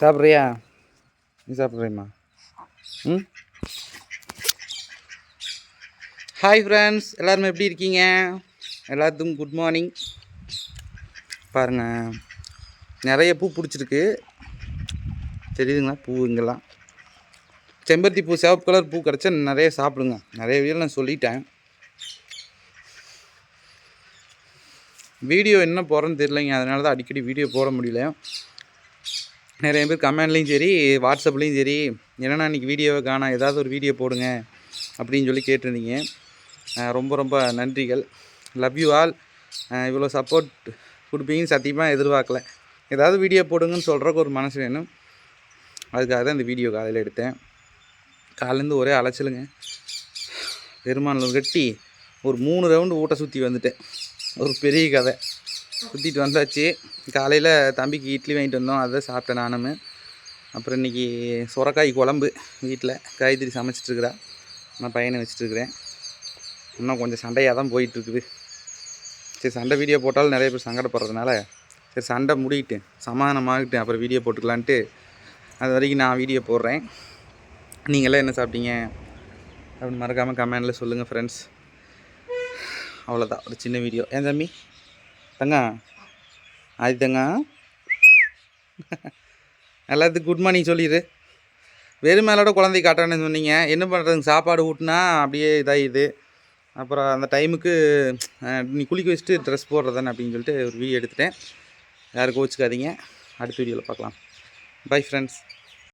சாப்பிட்றியா? நீ சாப்பிட்றியம்மா. ம்? ஹாய் ஃப்ரெண்ட்ஸ் எல்லோருமே எப்படி இருக்கீங்க? எல்லாத்துக்கும் குட் மார்னிங் பாருங்கள் நிறைய பூ பிடிச்சிருக்கு. தெரியுதுங்களா? பூ இங்கெல்லாம். செம்பருத்தி பூ சிவப்பு கலர் பூ கிடச்சா நிறைய சாப்பிடுங்க. நிறைய வீடியோ நான் சொல்லிட்டேன். வீடியோ என்ன போகிறேன்னு தெரிலங்க அதனால தான் அடிக்கடி வீடியோ போட முடியல. நிறைய பேர் கமெண்ட்லேயும் சரி வாட்ஸ்அப்லேயும் சரி என்னென்னா இன்றைக்கி வீடியோவை காணா ஏதாவது ஒரு வீடியோ போடுங்க அப்படின்னு சொல்லி கேட்டிருந்தீங்க. ரொம்ப ரொம்ப நன்றிகள். லவ் யூ ஆல் இவ்வளோ சப்போர்ட் கொடுப்பீங்கன்னு சத்தியமாக எதிர்பார்க்கல. ஏதாவது வீடியோ போடுங்கன்னு சொல்கிறக்கு ஒரு மனசு வேணும். அதுக்காக தான் இந்த வீடியோ காலையில் எடுத்தேன். காலேருந்து ஒரே அலைச்சலுங்க. பெருமானில் கட்டி ஒரு மூணு ரவுண்டு ஊட்ட சுற்றி வந்துட்டேன். ஒரு பெரிய கதை. சுற்றிட்டு வந்தாச்சு. காலையில் தம்பிக்கு இட்லி வாங்கிட்டு வந்தோம். அதை சாப்பிட்டேன் நானும். அப்புறம் இன்றைக்கி சுரக்காய் குழம்பு வீட்டில் காய்கறி சமைச்சிட்ருக்குறா நான் பையனை வச்சுட்ருக்குறேன் இன்னும் கொஞ்சம் சண்டையாக தான் போயிட்டுருக்குது சரி சண்டை வீடியோ போட்டாலும் நிறைய பேர் சங்கடப்படுறதுனால சரி சண்டை முடிக்கிட்டு சமாதானமாகிட்டேன் அப்புறம் வீடியோ போட்டுக்கலான்ட்டு அது வரைக்கும் நான் வீடியோ போடுறேன். நீங்களாம் என்ன சாப்பிட்டீங்க? அப்படின்னு மறக்காமல் கமெண்டில் சொல்லுங்கள் ஃப்ரெண்ட்ஸ் அவ்வளோதான் ஒரு சின்ன வீடியோ. ஏன் தம்பி? தங்க. ஆதி தங்க. எல்லாத்துக்கும் குட் மார்னிங் சொல்லிடு வெறும் மேலோட குழந்தை காட்டுறேன்னு சொன்னீங்க. என்ன பண்ணுறதுங்க சாப்பாடு ஊட்டினா அப்படியே இதாகிடுது அப்புறம் அந்த டைமுக்கு நீ குளிக்க வச்சுட்டு ட்ரெஸ் போடுறதானே அப்படின்னு சொல்லிட்டு ஒரு வீடியோ எடுத்துட்டேன். யாரும் கோச்சிக்காதீங்க அடுத்த வீடியோவில் பார்க்கலாம். Bye friends